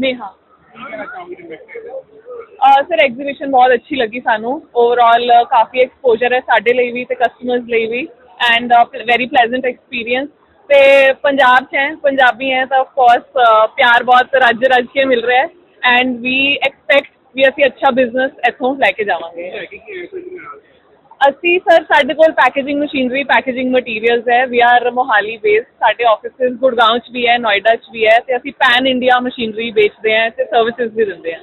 Neha sir exhibition ਬਹੁਤ ਅੱਛੀ ਲੱਗੀ ਸਾਨੂੰ ਓਵਰਆਲ ਕਾਫੀ ਐਕਸਪੋਜ਼ਰ ਹੈ ਸਾਡੇ ਲਈ ਵੀ ਤੇ ਕਸਟਮਰਸ ਲਈ ਵੀ ਐਂਡ ਵੈਰੀ ਪਲੇਜ਼ੈਂਟ ਐਕਸਪੀਰੀਅੰਸ ਤੇ ਪੰਜਾਬ 'ਚ ਹੈ ਪੰਜਾਬੀ ਹੈ ਤਾਂ ਆਫ ਕੋਰਸ ਪਿਆਰ ਬਹੁਤ ਰੱਜ ਰੱਜ ਕੇ ਮਿਲ ਰਿਹਾ ਹੈ ਐਂਡ ਵੀ ਐਕਸਪੈਕਟ ਵੀ ਅਸੀਂ ਅੱਛਾ ਬਿਜ਼ਨਸ ਇੱਥੋਂ ਲੈ ਕੇ ਜਾਵਾਂਗੇ ਅਸੀਂ ਸਰ ਸਾਡੇ ਕੋਲ ਪੈਕੇਜਿੰਗ ਮਸ਼ੀਨਰੀ ਪੈਕੇਜਿੰਗ ਮਟੀਰੀਅਲਸ ਹੈ। ਵੀ ਆਰ ਮੋਹਾਲੀ ਬੇਸਡ ਸਾਡੇ ਆਫਿਸਿਸ ਗੁੜਗਾਉਂ 'ਚ ਵੀ ਹੈ ਨੋਇਡਾ 'ਚ ਵੀ ਹੈ ਤੇ ਅਸੀਂ ਪੈਨ ਇੰਡੀਆ ਮਸ਼ੀਨਰੀ ਵੇਚਦੇ ਹਾਂ ਤੇ ਸਰਵਿਸਿਜ਼ ਵੀ ਦਿੰਦੇ ਹਾਂ।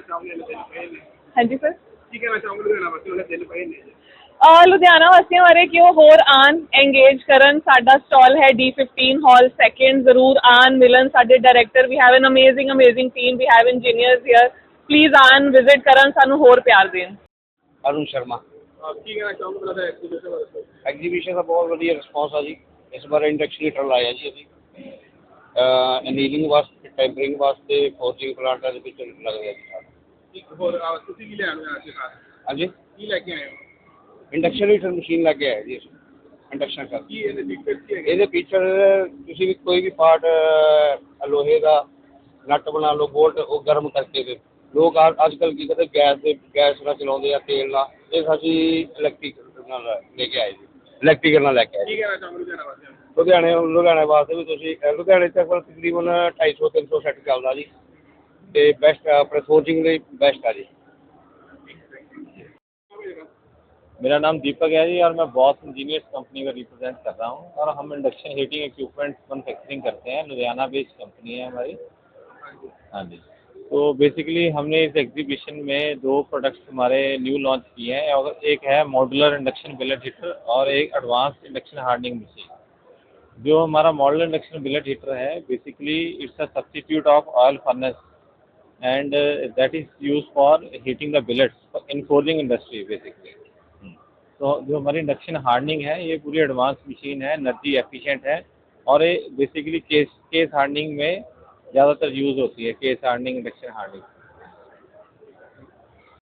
ਚਾਹੋਗੇ? ਪਏ ਨੇ। ਹਾਂਜੀ ਸਰ ਚਾਹੋਗੇ? ਲੁਧਿਆਣਾ ਪਏ ਨੇ। ਅਹ ਲੁਧਿਆਣਾ ਵਾਸੀਆਂ ਬਾਰੇ ਕਿ ਉਹ ਹੋਰ ਆਣ ਐਂਗੇਜ ਕਰਨ? ਸਾਡਾ ਸਟਾਲ ਹੈ D15 ਹਾਲ ਸੈਕਿੰਡ ਜ਼ਰੂਰ ਆਣ ਮਿਲਣ। ਸਾਡੇ director we have an amazing amazing team we have engineers here please ਆਣ ਵਿਜ਼ਿਟ ਕਰਨ। ਸਾਨੂੰ ਹੋਰ ਪਿਆਰ ਦੇਣ। ਅਰੁਣ ਸ਼ਰਮਾ। ਕੀ ਕਹਿਣਾ ਚਾਹੋਗੇ ਪਹਿਲਾਂ ਤਾਂ ਐਕਸੀਬਿਸ਼ਨ ਬਾਰੇ ਐਗਜ਼ੀਬਿਸ਼ਨ ਦਾ ਬਹੁਤ ਵਧੀਆ ਰਿਸਪੌਂਸ ਆ ਜੀ। ਇਸ ਵਾਰ ਇੰਡਕਸ਼ਨ ਹੀਟਰ ਲਾਇਆ ਜੀ ਅਸੀਂ। ਅਨੀਲਿੰਗ ਵਾਸਤੇ ਟੈਂਪਰਿੰਗ ਵਾਸਤੇ ਫੋਰਜਿੰਗ ਪਲਾਂਟਾਂ ਦੇ ਵਿੱਚ ਲੱਗਦੇ ਆ ਜੀ ਸਾਰਾ ਇੱਕ ਹੋਰ ਆਹ ਤੁਸੀਂ ਕੀ ਲੈਣ ਆਏ ਸੀ ਖਾਸ ਹਾਂਜੀ? ਕੀ ਲੈ ਕੇ ਆਏ ਹੋ? ਇੰਡਕਸ਼ਨ ਹੀਟਰ ਮਸ਼ੀਨ ਲੱਗ ਗਿਆ ਹੈ ਜੀ ਇੰਡਕਸ਼ਨ ਕਰ ਕੀ ਇਹਦੇ ਫੀਚਰ ਕੀ ਹੈਗੇ? ਇਹਦੇ ਪਿੱਛੇ ਤੁਸੀਂ ਵੀ ਕੋਈ ਵੀ ਪਾਰਟ ਲੋਹੇ ਦਾ ਨਟ ਬਣਾ ਲਓ ਬੋਲਟ ਉਹ ਗਰਮ ਕਰਕੇ ਦੇ ਲੋਕ ਅੱਜ ਕੱਲ੍ਹ ਕੀ ਕਰਦੇ ਗੈਸ ਦੇ ਗੈਸ ਨਾਲ ਚਲਾਉਂਦੇ ਆ ਤੇਲ ਨਾਲ ਇਹ ਅਸੀਂ ਇਲੈਕਟ੍ਰਿਕ ਨਾਲ ਲੈ ਕੇ ਆਏ ਜੀ ਇਲੈਕਟ੍ਰੀਕਲ ਨਾਲ ਲੈ ਕੇ ਆਏ ਜੀ। ਕੀ ਕਹਿਣਾ ਚਾਹੋਗੇ ਲੁਧਿਆਣਾ ਵਾਸਤੇ ਲੁਧਿਆਣੇ ਲੁਧਿਆਣੇ ਵਾਸਤੇ ਵੀ ਤੁਸੀਂ ਅਹ ਲੁਧਿਆਣੇ ਤੱਕ ਤਕਰੀਬਨ 250 300 ਸੈੱਟ ਚੱਲਦਾ ਜੀ ਤੇ ਬੈਸਟ ਆਪਣੇ ਫੋਰਜਿੰਗ ਲਈ ਬੈਸਟ ਆ ਜੀ मेरा नाम दीपक है जी और मैं बॉस इंजीनियर्स कंपनी का रिप्रेजेंट कर रहा हूँ और हम इंडक्शन हीटिंग इक्विपमेंट मैन्युफैक्चरिंग करते हैं लुधियाना बेस्ड कंपनी है हमारी हाँ जी तो बेसिकली हमने इस एग्जीबिशन में दो प्रोडक्ट्स हमारे न्यू लॉन्च किए हैं और एक है मॉडुलर इंडक्शन बिलेट हीटर और एक एडवांस इंडक्शन हार्डनिंग मशीन जो हमारा मॉडुलर इंडक्शन बिलेट हीटर है basically it's a substitute of oil furnace and that is use for heating the the in forging industry basically तो जो हमारी induction hardening है, ये पूरी एडवांस मशीन है एनर्जी एफिशिएंट है और ये बेसिकली केस केस हार्डनिंग में ज़्यादातर यूज़ होती है केस हार्डनिंग इंडक्शन हार्डनिंग